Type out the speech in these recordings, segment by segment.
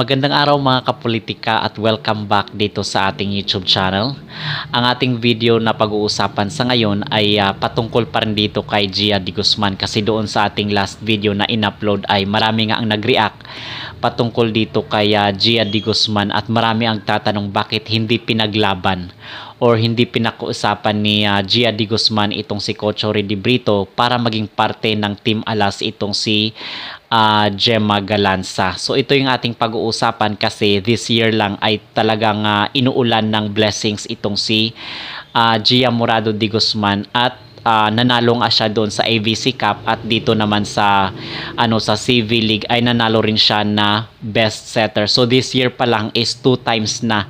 Magandang araw mga kapolitika at welcome back dito sa ating YouTube channel. Ang ating video na pag-uusapan sa ngayon ay ah, patungkol pa rin dito kay Gia Di Guzman kasi doon sa ating last video na in-upload ay marami nga ang nag-react patungkol dito kay ah, Gia Di Guzman at marami ang tatanong bakit hindi pinaglaban or hindi pinakuusapan ni ah, Gia Di Guzman itong si Coach Ori Brito para maging parte ng Team Alas itong si ah, Gemma Galanza. So ito yung ating pag-uusapan kasi this year lang ay talagang ah, inuulan ng blessings itong si ah, Gia Morado Di Guzman at ah, nanalo nga siya doon sa AVC Cup at dito naman sa ano sa CV League ay nanalo rin siya na best setter. So this year pa lang is two times na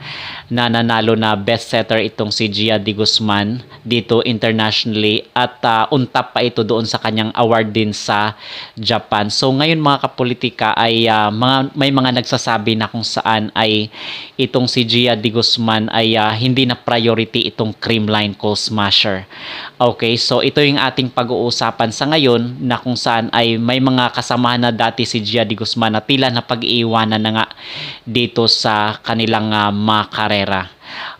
na nanalo na best setter itong si Gia Di Guzman dito internationally at ah, untap pa ito doon sa kanyang award din sa Japan. So ngayon mga kapolitika ay ah, mga, may mga nagsasabi na kung saan ay itong si Gia Di Guzman ay ah, hindi na priority itong creamline coal smasher. Okay, so ito yung ating pag-uusapan sa ngayon na kung saan ay may mga kasama na dati si Gia Guzman na tila na pag-iiwanan na nga dito sa kanilang ah, mga.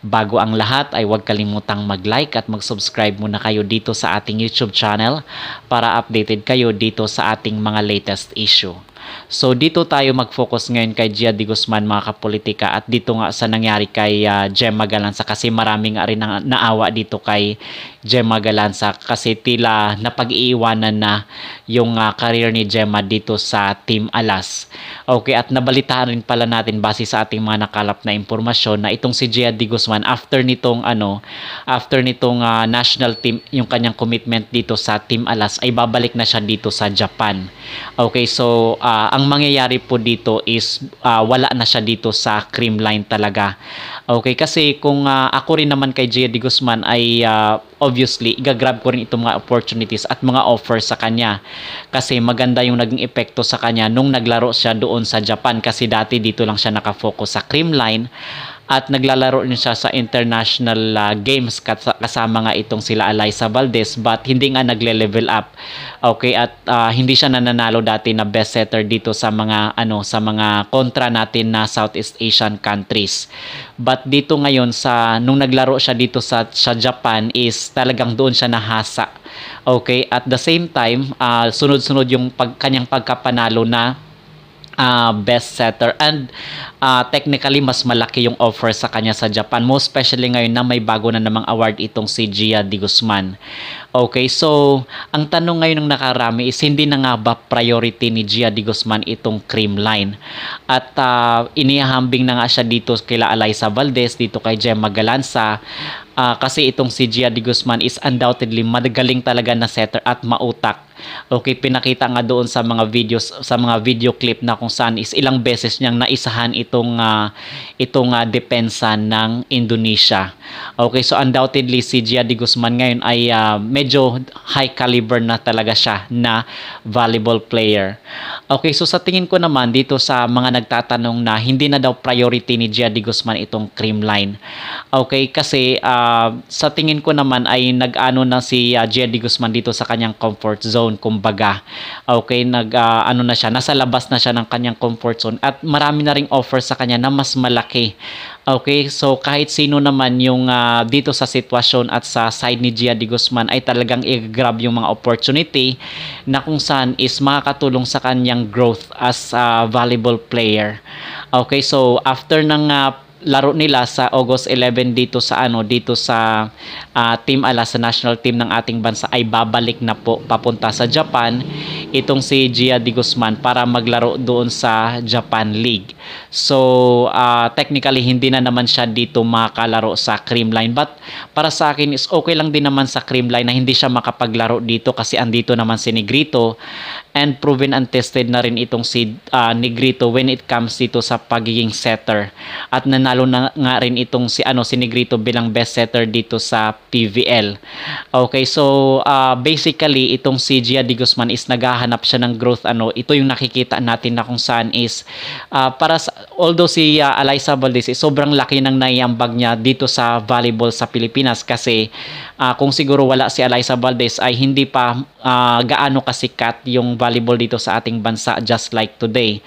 Bago ang lahat ay huwag kalimutang mag-like at mag-subscribe muna kayo dito sa ating YouTube channel para updated kayo dito sa ating mga latest issue. So dito tayo mag-focus ngayon kay Gia Di Guzman mga kapolitika at dito nga sa nangyari kay ah, Gemma Galanza kasi marami nga rin naawa dito kay Gemma Galanza kasi tila napag-iiwanan na yung ah, career ni Gemma dito sa Team Alas. Okay, at nabalitaan rin pala natin base sa ating mga nakalap na impormasyon na itong si Gia Di Guzman after nitong ano, after nitong ah, national team, yung kanyang commitment dito sa Team Alas ay babalik na siya dito sa Japan. Okay, so ah, ang mangyayari po dito is ah, wala na siya dito sa creamline talaga. Okay, kasi kung ah, ako rin naman kay Di Guzman ay ah, obviously igagrab ko rin itong mga opportunities at mga offers sa kanya. Kasi maganda yung naging epekto sa kanya nung naglaro siya doon sa Japan kasi dati dito lang siya nakafocus sa creamline at naglalaro rin siya sa international ah, games kas- kasama nga itong sila Eliza Valdez but hindi nga nagle-level up. Okay at ah, hindi siya nananalo dati na best setter dito sa mga ano sa mga kontra natin na Southeast Asian countries. But dito ngayon sa nung naglaro siya dito sa sa Japan is talagang doon siya nahasa. Okay, at the same time, ah, sunod-sunod yung pag, kanyang pagkapanalo na ah, best setter and ah, technically mas malaki yung offer sa kanya sa Japan. Most especially ngayon na may bago na namang award itong si Gia Di Guzman. Okay so ang tanong ngayon ng nakarami is hindi na nga ba priority ni Gia Di Guzman itong cream line? At ah, inihahambing na nga siya dito kila Eliza Valdez dito kay Gemma Galanza. Ah, kasi itong si Gia Di Guzman is undoubtedly magaling talaga na setter at mautak. Okay, pinakita nga doon sa mga videos sa mga video clip na kung saan is ilang beses niyang naisahan itong ah, itong ah, depensa ng Indonesia. Okay, so undoubtedly si Gia Guzman ngayon ay ah, medyo high caliber na talaga siya na volleyball player. Okay, so sa tingin ko naman dito sa mga nagtatanong na hindi na daw priority ni Gia Guzman itong cream line. Okay, kasi ah, sa tingin ko naman ay nag-ano na si uh, Gia Di Guzman dito sa kanyang comfort zone kumbaga. Okay, nag ah, ano na siya, nasa labas na siya ng kanyang comfort zone at marami na ring offer sa kanya na mas malaki. Okay, so kahit sino naman yung ah, dito sa sitwasyon at sa side ni Gia Di Guzman ay talagang i-grab yung mga opportunity na kung saan is makakatulong sa kanyang growth as a volleyball player. Okay, so after ng ah, laro nila sa August 11 dito sa ano dito sa ah, Team Ala sa national team ng ating bansa ay babalik na po papunta sa Japan itong si Gia Di Guzman para maglaro doon sa Japan League. So ah, technically hindi na naman siya dito makakalaro sa Creamline but para sa akin is okay lang din naman sa Creamline na hindi siya makapaglaro dito kasi andito naman si Negrito and proven and tested na rin itong si ah, Negrito when it comes dito sa pagiging setter at nanalo na nga rin itong si ano si Negrito bilang best setter dito sa PVL. Okay, so ah, basically itong si Gia Di Guzman is naghahanap siya ng growth ano. Ito yung nakikita natin na kung saan is ah, para sa, although si ah, Eliza Valdez is sobrang laki ng naiambag niya dito sa volleyball sa Pilipinas kasi ah, kung siguro wala si Eliza Valdez ay hindi pa ah, gaano kasikat yung volleyball dito sa ating bansa just like today.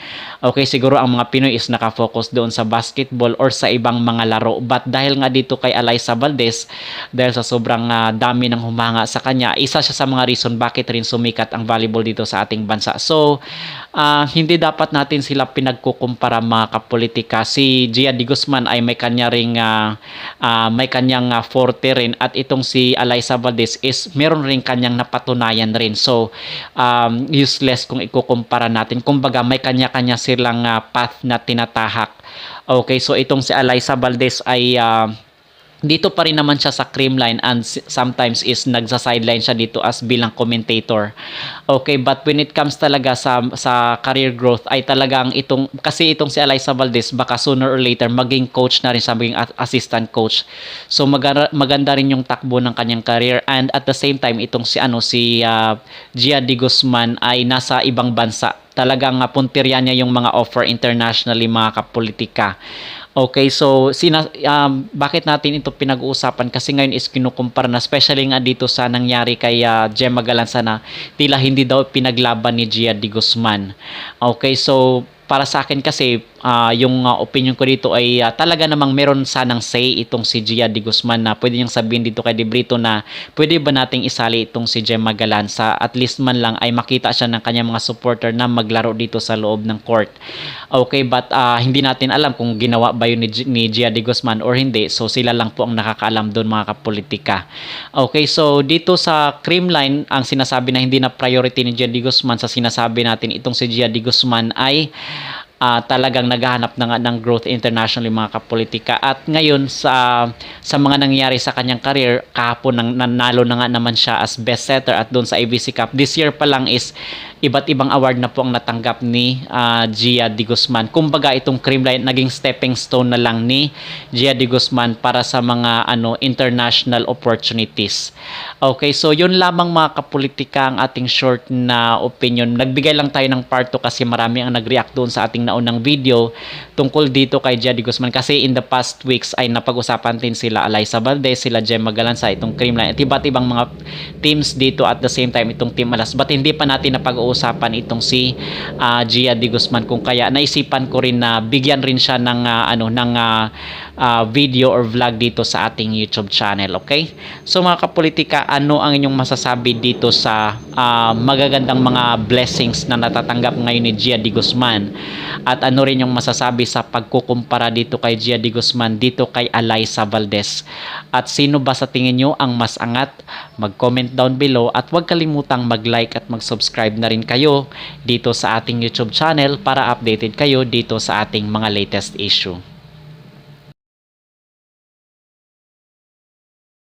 Okay, siguro ang mga Pinoy is nakafocus doon sa basketball or sa ibang mga laro. But dahil nga dito kay Alyssa Valdez, dahil sa sobrang ah, dami ng humanga sa kanya, isa siya sa mga reason bakit rin sumikat ang volleyball dito sa ating bansa. So, ah, hindi dapat natin sila pinagkukumpara mga kapolitika. Si Gia Di Guzman ay may kanya ring ah, ah, may kanyang ah, forte rin at itong si Alyssa Valdez is meron rin kanyang napatunayan rin. So, um, useless kung ikukumpara natin. Kumbaga, may kanya-kanya silang ah, path na tinatahak. Okay, so itong si Alyssa Valdez ay ah, dito pa rin naman siya sa creamline and sometimes is nagsa-sideline siya dito as bilang commentator. Okay, but when it comes talaga sa sa career growth ay talagang itong kasi itong si Alyssa Valdez baka sooner or later maging coach na rin siya, maging assistant coach. So maganda, maganda rin yung takbo ng kanyang career and at the same time itong si ano si ah, Gia Di Guzman ay nasa ibang bansa. Talagang uh, puntirya niya yung mga offer internationally mga kapolitika. Okay, so sina, um, bakit natin ito pinag-uusapan? Kasi ngayon is kinukumpara na, especially nga dito sa nangyari kay uh, Gemma Galanza na tila hindi daw pinaglaban ni Gia Di Guzman. Okay, so para sa akin kasi ah, yung ah, opinion ko dito ay ah, talaga namang meron sanang say itong si Gia Di Guzman na pwede niyang sabihin dito kay De Brito na pwede ba nating isali itong si Gemma Galanza at least man lang ay makita siya ng kanyang mga supporter na maglaro dito sa loob ng court. Okay, but ah, hindi natin alam kung ginawa ba yun ni, G- ni Gia Di Guzman or hindi. So sila lang po ang nakakaalam doon mga kapolitika. Okay, so dito sa Creamline, ang sinasabi na hindi na priority ni Gia Di Guzman sa sinasabi natin itong si Gia Di Guzman ay ah, talagang naghahanap na nga ng growth internationally mga kapolitika. At ngayon sa sa mga nangyayari sa kanyang career kahapon nang nanalo na nga naman siya as best setter at doon sa ABC Cup. This year pa lang is iba't ibang award na po ang natanggap ni ah, Gia Di Guzman. Kumbaga itong Creamline naging stepping stone na lang ni Gia Di Guzman para sa mga ano international opportunities. Okay so yun lamang mga kapolitika ang ating short na opinion. Nagbigay lang tayo ng part 2 kasi marami ang nag-react doon sa ating naunang video tungkol dito kay Gia Di Guzman kasi in the past weeks ay napag-usapan din sila Alyssa Valdez, sila Gemma Galanza, itong Creamline at iba't ibang mga teams dito at the same time itong Team Alas. But hindi pa natin napag-uusapan itong si ah, Gia Di Guzman kung kaya naisipan ko rin na bigyan rin siya ng ah, ano ng ah, ah, video or vlog dito sa ating YouTube channel okay? So mga kapolitika ano ang inyong masasabi dito sa ah, magagandang mga blessings na natatanggap ngayon ni Gia Di Guzman? At ano rin yung masasabi sa pagkukumpara dito kay Gia Di Guzman dito kay Alyssa Valdez. At sino ba sa tingin nyo ang mas angat? Mag-comment down below at huwag kalimutang mag-like at mag-subscribe na rin kayo dito sa ating YouTube channel para updated kayo dito sa ating mga latest issue